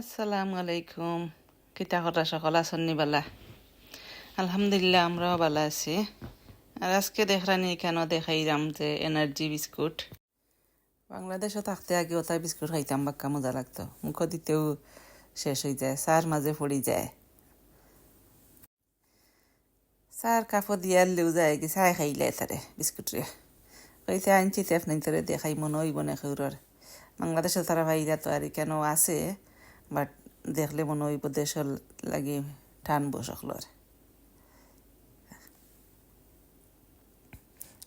আসসালামু আলাইকুম। কিতা করা সকল আসন্নি বালা? আলহামদুলিল্লাহ, আমরাও ভালো আছি। আর আজকে দেখরানি কেন দেখাইলাম যে এনার্জি বিস্কুট বাংলাদেশও থাকতে আগে ওটা বিস্কুট খাইতাম, বাক্কা মজা লাগতো। মুখ দিতেও শেষ হয়ে যায় সার মাঝে পড়ি যায়। সার কাপড় দিয়ে আনলেও যায় কি, চাই খাইলে তারে বিস্কুটরে হইতে আনছি তেফ নাই তারে দেখাই, মনে হইব না খেউরর বাংলাদেশে তারা ভাইরা তো আর কেন আছে? বাট দেখলে মনে হইব দেশের লাগি সকলর।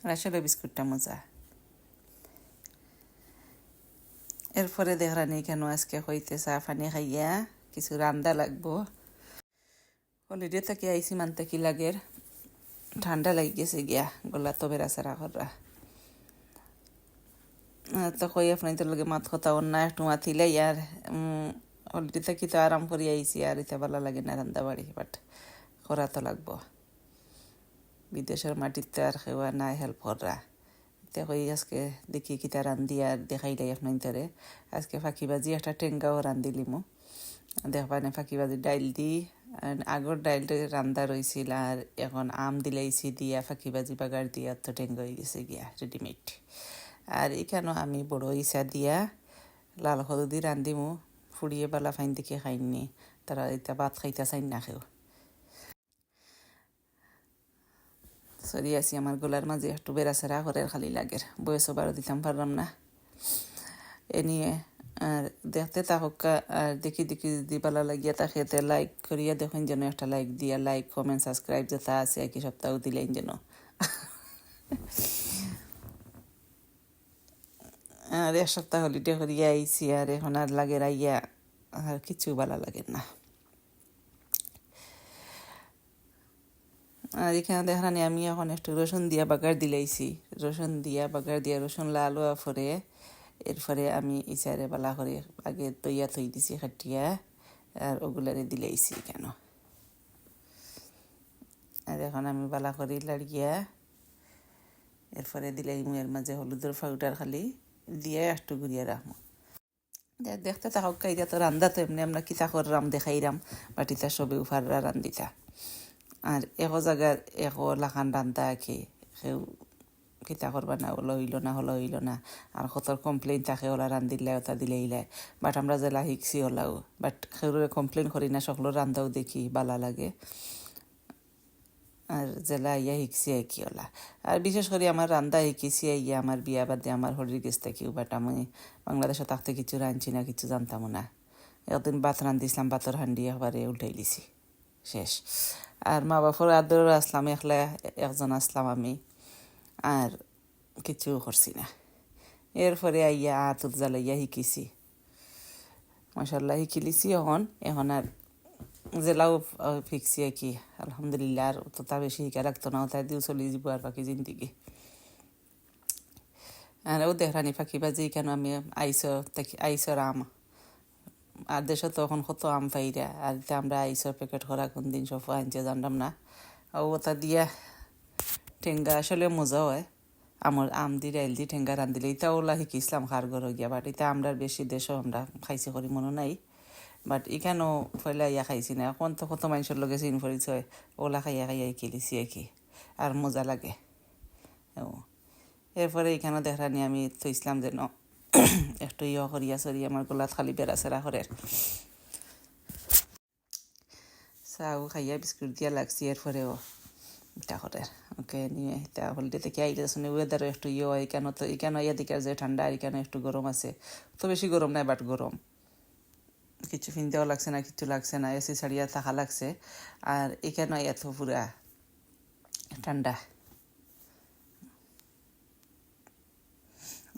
আর আসলে বিস্কুটটা মজা। এরপরে দেখরানি কেন আজকে হইতে চা পানি খাইয়া কিছু রান্দা লাগবো। হলিডে থেকে আইসি মানতে কি লাগের ঠান্ডা লাগি গেছে গিয়া, গলা তো বেড়া সারা কররা তো কই আপনার তোর লগে মাত কথা অন্য একটু মাতিলে ইয়ার হলিডে থেকে তো আরাম করি আইসি আর ইতে ভালো লাগে না রান্দা বাড়ি বাট করা তো লাগবো। বিদেশের মাটিতে আর খেওয়া নাই হেল্প করা। তে কই আজকে দেখি কিতা রান্ধি আর দেখাইলাই আপনার তারে। আজকে ফাঁকিবাজি একটা টেঙ্গাও রান্ধিলিমো দেখবা না ফাঁকিবাজি ডাইল দি আগর ডাইলটা রান্দা রয়েছিল আর এখন আম দিলাইছি দিয়া, ফাঁকিবাজি বাগার দিয়া তো টেঙ্গা হয়ে গেছে গিয়া রেডিমেড আর এখানেও আমি বড় ইসা দিয়া লাল হলুদি রান্ধিমু ফুড়িয়ে বালা ফাইন দিকে খাইনি। তারা এটা ভাত খাইতে চাই না খেও সরি আছি আমার গলার মাঝে একটু বেড়াচেরা করে খালি লাগের বয়সও বারো দিতাম, পারলাম না। এ নিয়ে, আর দেখতে থাকুক আর দেখি দেখি যদি ভালো লাগিয়া তাকে লাইক করিয়া দেখুন যেন একটা লাইক দিয়া লাইক কমেন্ট সাবস্ক্রাইব যেটা আছে, একই সপ্তাহ দিলেন যেন। আর এক সপ্তাহ হলিডে করিয়া আইছি, আর এখন আর লাগে রাইয়া, আর কিছু ভালো লাগে না। আর এখানে দেখানি আমি এখন একটু রসুন দিয়া বাগার দিলাইছি। রসুন দিয়া বাগার দিয়া রসুন লাল হওয়া পরে, এরপরে আমি ইচারে বালা করে আগে তৈয়া থই দিছি খাটিয়া, আর ওগুলারে দিলাইছি কেন? আর এখন আমি বালা করে লাড়িয়া, এরপরে দিলাই মুয়ের মাঝে হলুদের পাউডার খালি। দিয়ে একটু ঘুরিয়ে রাখব। দেখতে থাকক কাইরা তো রান্দা তো এমনি আমরা কিতা কররাম দেখাইরাম, বাটিতা সবে উফাররা রান্দিতা। আর এক জায়গার এক লাখান রান্দা আঁকে সেও কিতা করবা না ওলা হইল না হলো হইল না। আর কতর কমপ্লেন থাকে ওলা রান্দিলে ওটা দিলে ইলাই বাট আমরা জেলা শিখছি ওলাও বাট সেউরে কমপ্লেন করি না, সকলো রান্দাও দেখি, বালা লাগে। আর জেলা ইয়া শিখছি কি ওলা। আর বিশেষ করে আমার রান্দা শিখিছি ইয়া, আমার বিয়া বাদে আমার হরির গেছ থাকিও বাট আমি বাংলাদেশে থাকতে কিছু রাঁধছি না, কিছু জানতাম না। একদিন ভাত রান্ধিছিলাম ভাতর হান্ডি একবারে উল্টাই দিছি শেষ। আর মা বাপর আদর আসলাম, একলা একজন আসলাম আমি। আর কিছু করছি না। এরপরে আইয়া আতুর জ্বালাইয়া শিকিছি মশাল্লা শিকিলিছি এখন। এখন আর জেলাও ফিকছি আর কি, আলহামদুলিল্লাহ, আর তথা বেশি শিকা রাখতো না, তাই দিও চলি যাব আর বাকি জিন্দিগি। আর ও দেখানি ফাঁকি বাজি কেন আমি আইস আইসর আম। আর দেশে তখন কত আম পাইরা, আর আমরা আইসর প্যাকেট করা কোন দিন সব আনছে জানলাম না। ও ওটা দিয়া ঠেঙ্গা আসলে মজা হয়, আমার আম দি, ডাইল দি ঠেঙ্গা রান্ধিলে ইতা ওলা শিকিছিলাম খার ঘর গিয়া, বাট ইতা আমরা বেশি দেশও আমরা খাইছি করি মনে নাই। বাট ইখানো ফেলা ইয়া খাইছি না এখন তো কত মানুষের লগে চিন ফরিছ ওলা খাইয়া খাইয়া খেলিছি আর কি আর মজা লাগে ও এরপরে এখানে দেখানি আমি থইছিলাম যেন একটু ইয়ে করিয়া সরি আমার গোলাত খালি বেড়া সেরা করে চাও খাইয়া বিস্কুট দিয়া লাগছি এরপরেও এটা করে ওকে নিয়ে এটা হলিডে থেকে আইলে শুনে ওয়েদারও একটু ইয়ে হয় কেন তো এখানে এদিকে যে ঠান্ডা আর এখানে একটু গরম আছে তো বেশি গরম নাই বাট গরম কিছু ফিনতেও লাগছে না, কিছু লাগছে না, এসি ছাড়িয়া থাকা লাগছে। আর এখানে এত পুরা ঠান্ডা।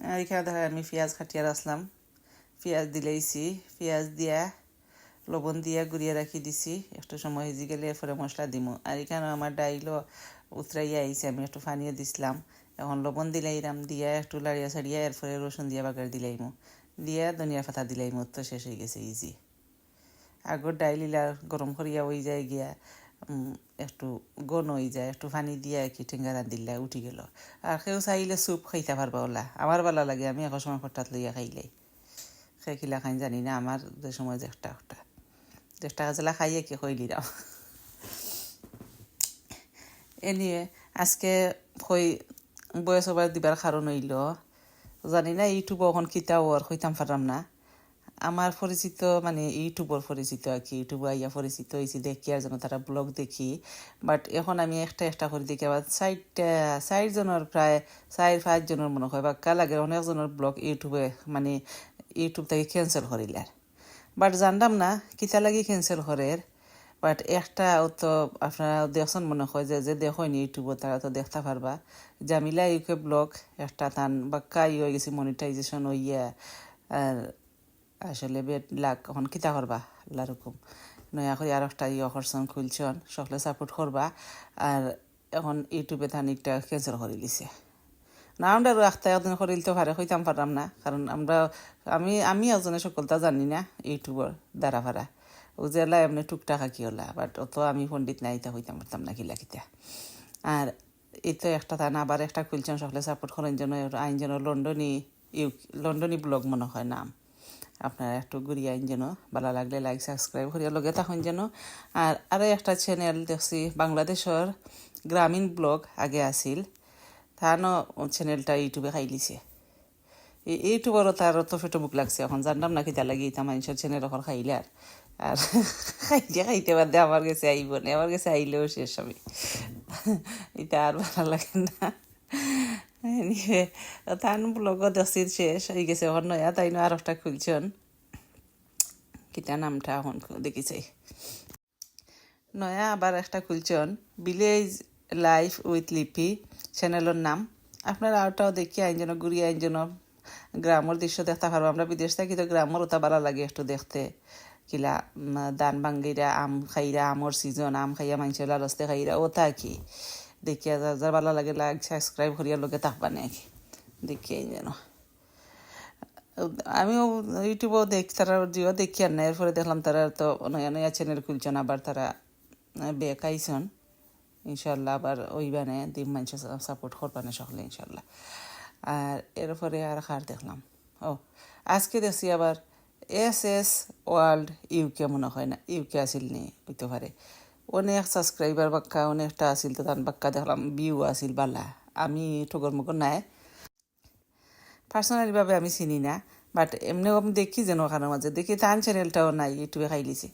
আর এখানে দেখা আমি পেঁয়াজ খাটিয়ে আসলাম। পেঁয়াজ দিলেইছি, পেঁয়াজ দিয়া লবণ দিয়া গুড়িয়ে রাখি দিছি। একটু সময় হেজি গেলে এরপরে মশলা দিমু। আর এখানে আমার ডাইলও উতরাইয়া আইছে, আমি একটু ফানিয়ে দিছিলাম। এখন লবণ দিলাইরাম দিয়া একটু লাড়িয়া ছাড়িয়া এরপরে রসুন দিয়া বাগার দিলাইমু। দিয়া ধনিয়া পাতা দিলাইমু তো শেষ হয়ে গেছে ইজি আগর ডাইল ইলা গরম করিয়া ওই যায় গিয়া একটু গন হয়ে যায়, একটু পানি দিয়া কি ঠেঙ্গা রান্ধিলা উঠি গেল। আর কেউ চাইলে স্যুপ খাইতে পারবা ওলা, আমার ভালো লাগে, আমি এখন সময় হঠাৎ লইয়া খাইলাই খে খিলা খাই জানি না, আমার যে সময় জ্যেষ্ঠা একটা জ্যেষ্ঠা গাছলা খাইয়ে কি কইলি রাও? এ নিয়ে আজকে কই বয়স ওবার দিবার কারণ হইল জানি না ইউটিউব এখন কিতাও আর হইতাম পারলাম না। আমার পরিচিত মানে ইউটিউবর পরিচিত আর কি, ইউটিউব আইয়া পরিচিত হয়েছি দেখি আর যেন তারা ব্লগ দেখি। বাট এখন আমি একটা একটা করে দেখি, আবার চারটা, চারজনের প্রায় চার পাঁচজনের মনে হয়, বা কা লাগে অনেকজনের ব্লগ ইউটিউবে মানে ইউটিউব থেকে ক্যান্সেল করিলার। বাট জানলাম না, কিতা লাগি ক্যান্সেল করের? বাট একটা তো আপনারা দেখছেন মনে হয় যে যে দেখেন ইউটিউবে তারা তো দেখতে পারবা। জামিলা ইউকে ব্লগ, একটা টান বাক্কা ই হয়ে গেছে মনিটাইজেশন হইয়া আর আসলে বেড লাগ এখন কিতা করবা? আল্লাহ রকম নয়া করে আর একটা ইয়ে করছেন, খুলছেন, সকলে সাপোর্ট করবা। আর এখন ইউটিউবে তান একটা ক্যান্সেল করে দিছে। না, আমরা রাখতে একদিন করে দিতে পারে, হইতাম পারলাম না। কারণ আমরা, আমি আমি একজনে সকলটা জানি না ইউটিউবর দ্বারা ভাড়া ও জেলা এমনি টুকটাকা কি হলা? বাট অত আমি পণ্ডিত নাই, তা হইতাম পারতাম না কিলা আর এই তো একটা তা না আবার একটা খুলছেন সকলে সাপোর্ট করেন যেন আইন যেন লন্ডনী ইউ, লন্ডনী ব্লগ মনে হয় নাম। আপনারা একটু ঘুরিয়ে আইন যেন, ভালো লাগলে লাইক সাবস্ক্রাইব করিয়া লগে তখন যেন। আর আরও একটা চ্যানেল দেখছি, বাংলাদেশের গ্রামীণ ব্লগ আগে আছিল। তানো চ্যানেলটা ইউটিউবে খাইলিছে। এই ইউটিউবারও তার তো ফেটো বুক লাগছে এখন। জানলাম না কিতা লাগি ইতা মানুষের চ্যানেল এখন খাইলে আর আর খাইতে খাইতে বাদে আমার কাছে আইব না? আমার কাছে আইলেও শেষ আমি। এটা আর ভালো লাগে না। তান ব্লগও দেখছি শেষ। হয়ে গেছে এখন নয়া তাই আর একটা খুলছেন কিতা নামটা এখন দেখিছে। নয়া আবার একটা খুলছেন ভিলেজ লাইফ উইথ লিপি চ্যানেলের নাম। আপনারা আরটাও দেখি আইনজন ঘুরি আইনজন গ্রামের দৃশ্য দেখতে পারব। আমরা বিদেশ থাকি তো গ্রামের ওটা ভালো লাগে একটু দেখতে। কিলা দান বাঙ্গিরা আম খাইরা, আমর সিজন আম খাইয়া মানুষের লালস্তে খাইরা ও কি? দেখিয়া যার যার ভালো লাগে সাবস্ক্রাইব করিয়া লোকে থাকবা নাকি দেখিয়ে যেন। আমিও ইউটিউবেও দেখি, তারা জিও দেখি আর না, এরপরে দেখলাম তারা তো নয়া নয়া চ্যানেল খুলছেন, আবার তারা বেকাইছেন ইনশাল্লাহ আবার ওইবানে দিম মানুষ সাপোর্ট করবানে সকলে ইনশাল্লাহ আর এরপরে আর কার দেখলাম। ও, আজকে দেখছি আবার এস এস ওয়ার্ল্ড ইউকে মনে হয় না ইউকে আসিল নি, হইতে পারে। অনেক সাবস্ক্রাইবার বাক্কা, অনেকটা আসিল তো তার বাক্কা দেখলাম বিউ আসিল বালা। আমি ঠগর মগর নাই। পার্সোনালিভাবে আমি চিনি না বাট এমনিও আমি দেখি যেন ওখানের মাঝে দেখি তান চ্যানেলটাও নাই, ইউটিউবে খাইলিছে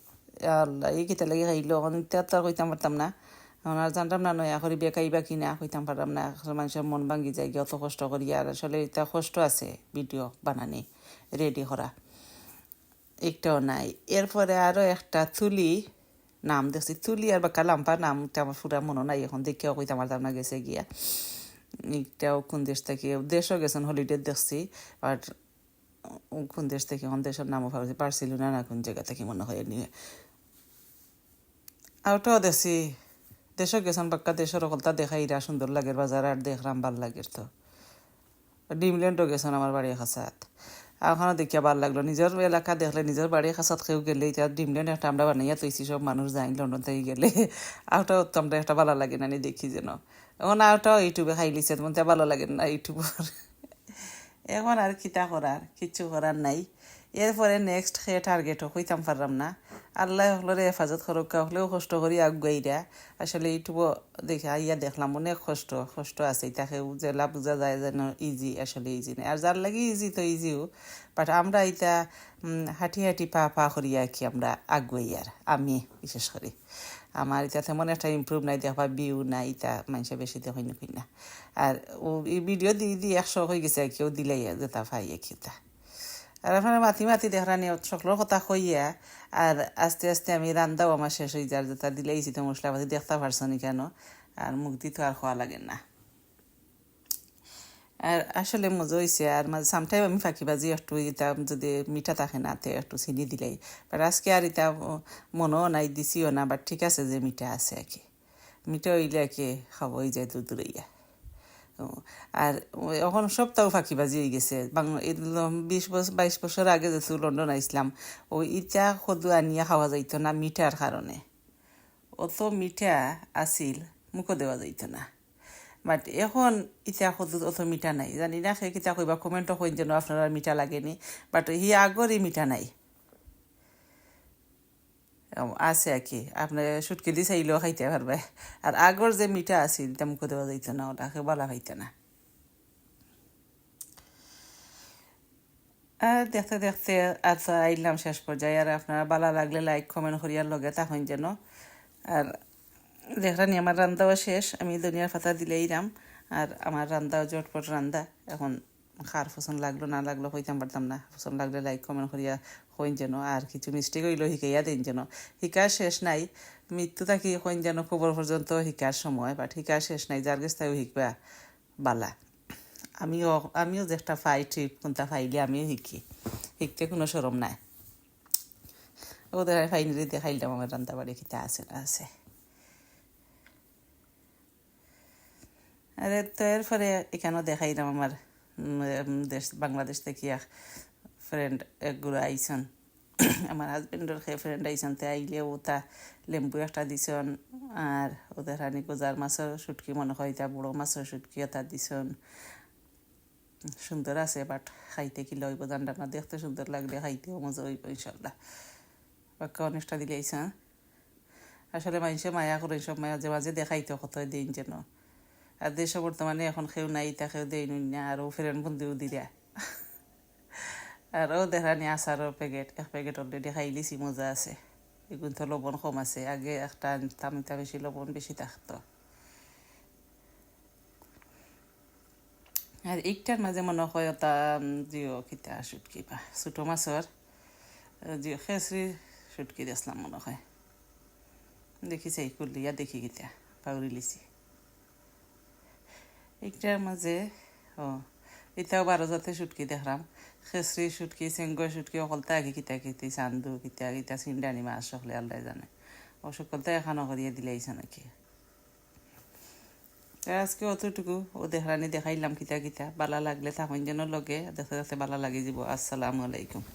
আল্লাহ, এই কেটা লাগে খাইলো এখন ইত্যা তো আর কইতাম পারতাম না। এখন আর জানতাম না, নয়া করি বেকাইবা কিনা কইতাম পারতাম না। মানুষের মন ভাঙ্গি যায়, গিয়ে অত কষ্ট করি আর আসলে এটা কষ্ট আছে ভিডিও বানানি রেডি করা। একটাও নাই। এরপরে আরও একটা তুলি নাম দেখছি তুলি আর বা কালাম্পা নামটা আমার পুরা মনে নাই, এখন দেখিও কইতাম পারতাম না গেছে গিয়া। একটাও কোন দেশ থেকে, দেশও গেছেন হলিডে দেখছি আর কোন দেশ থেকে, কোন দেশের নামও ভাবছি, পারছিল না না কোন জায়গা থেকে মনে হয় নিয়ে আরটাও দেখছি দেশও গেছেন বাক্কা দেশের অকলতা দেখাইরা সুন্দর লাগে বাজার, আর দেখলাম ভালো লাগে তো। ডিমল্যান্ডও গেছেন আমার বাড়ি খাসাত ওখানে দেখিয়া ভালো লাগল। নিজের এলাকা দেখলে নিজের বাড়ি খাসাত খেয়েও গেলে এটা ডিমল্যান্ড একটা আমরা বানাইয়া তৈছি সব মানুষ যাই লন্ডন থেকে গেলে। আরটাও তো আমরা একটা ভালো লাগে না দেখি যেন। এখন আরটাও ইউটিউবে খাই খাইলিছে তোমার ভালো লাগে না ইউটিউবের এখন আর কিতা করার, কিচ্ছু করার নাই। এরপরে নেক্সট সে টার্গেটও হইতাম পারলাম না। আল্লাহ হলরে হেফাজত করকা হলেও কষ্ট করি আগুয়াইরা আসলে ইউটিউব দেখে আইয়া দেখলাম অনেক কষ্ট কষ্ট আছে। তাকে জেলা বোঝা যায় যেন ইজি আসলে ইজি নেই। আর যার লাগে ইজি তো ইজিও বাট আমরা উম, হাঁটি হাঁটি পা পা করি আর কি আমরা আগুয়াই আর আমি বিশেষ করে। আমার এটা তেমন একটা ইমপ্রুভ নাই দেখবা বিউ নাই ইটা মানুষে বেশি নকই না আর ও ভিডিও দিয়ে দিয়ে একশো হয়ে গেছে আর কেউ দিলাই যেটা পাই কি তা আর আপনারা মাতি মাতি দেখরানি সকলের কথা কইয়া আর আস্তে আস্তে আমি রান্দাও আমার শেষ হয়ে যার যেটা দিলেইছি তো মশলাপাতি দেখতে পারছ নি কেন আর মুখ দিতে আর খাওয়া লাগে না আর আসলে মজা হয়েছে আর মাঝে সামটাইম আমি ফাঁকিবাজি একটু এটা যদি মিঠা থাকে না তে একটু চিনি দিলাই বাট আজকে আর এটা মনও নাই দিছিও না বাট ঠিক আছে যে মিঠা আছে আর কি মিঠা হইলে আর কি খাব হয়ে যায় দূর দূরাইয়া ও, আর এখন সপ্তাহ ফাঁকিবাজি হয়ে গেছে। বিশ বছর বাইশ বছর আগে যেহেতু লন্ডন আইসলাম ও ইটা সদু আনিয়া খাওয়া যাইত না মিঠার কারণে অত মিঠা আছিল মুখও দেওয়া যাইত না। বাট এখন ইটা কত অত মিঠা নাই। জানি না সে কিতা কইবা কমেন্টও কইন যেন আপনারা মিঠা লাগেনি। বাট হি আগরই মিঠা নাই। আছে আর কি। আপনি সুটকি দি চাইলেও খাইতে পারবে আর আগর যে মিঠা আছিল মুখে দেওয়া যাইতো না ওটাকে বলা খাইতে না। আর দেখতে দেখতে আর তো আইলাম শেষ পর্যায়ে আর আপনারা ভালো লাগলে লাইক কমেন্ট করিয়ার লগে তখন যেন। আর দেখরানি আমার রান্দাও শেষ। আমি দুনিয়ার পাতা দিলেই রাম আর আমার রান্দাও জটপট রান্দা এখন খার পছন্দ লাগল, না লাগল হইতাম পারতাম না। পছন্দ লাগলে লাইক কমেন্ট করিয়া হইন যেন, আর কিছু মিস্টেক হইল, শিখাইয়া দিন যেন। শিকার শেষ নাই, মৃত্যু থাকি হইন যেন খবর পর্যন্ত শিকার সময় বাট শিকার শেষ নাই, যার কাছ তাইও শিখবা বালা। আমিও আমিও যে একটা ফাই ট্রিপ কোনটা পাইলে আমিও শিখি। শিখতে কোনো সরম নাই। ওদের ফাইনালি দেখাইলাম, আমার রান্না বাড়ি খিতা আছে না আছে। আরে তো এরপরে এখানেও দেখাইলাম আমার দেশ বাংলাদেশ থেকে এক ফ্রেন্ড একগুলো আইসন আমার হাজবেন্ডর খে ফ্রেন্ড আইসন তে আইলে ও তা লেম্বু একটা দিছন আর ওদের হানি গোজার মাছের শুটকি মনে হয় তা বড় মাছের শুটকি এটা দিছন। সুন্দর আছে বাট খাইতে কি লইব জানটা না দেখতে সুন্দর লাগলে খাইতেও মজা হইব ইনশাল্লাহ বাক্য অনেকটা দিলে আইসা আসলে মানুষে মায়া করে সব মায়া মাঝে মাঝে দেখাইতে কত দিন যেন। আর দেশে বর্তমানে এখন কেউ নাই, তা কেউ দেই না, আর ও ফেরেন বন্দিও দিলা আর ও দেখানি আচারও প্যাকেট এক প্যাকেট অলরেডি খাই লিছি, মজা আছে। এগুলো তো লবণ কম আছে, আগে একটা এটা বেশি, লবণ বেশি থাকতো। আর একটার মাঝে মনে হয় ওটা জিও কিতা, সুটকি বা, ছোটো মাছর জিও খেসরি সুটকি দেখলাম মনে হয়। দেখিছে, এই করলিয়া দেখি গিতা পাউরি লিছি। একটার মাঝে, ও, এটাও বারো জাতে সুটকি দেখলাম। খেসরি সুটকি চেঙ্গ সুটকি অকলতে আগে কিতা কিতি, চান্দু কিতা কিতা চিন্ডানি মাছ সকলে আল্লাহ জানে। ও সকলতে এখানো করিয়ে দিলেইছে নাকি। আজকে অতটুকু, ও দেখানি দেখাইলাম কিতা কিতা, বালা লাগলে থাকুন যেন লগে, দেখতে দেখতে বালা লাগি যাব। আসসালামু আলাইকুম।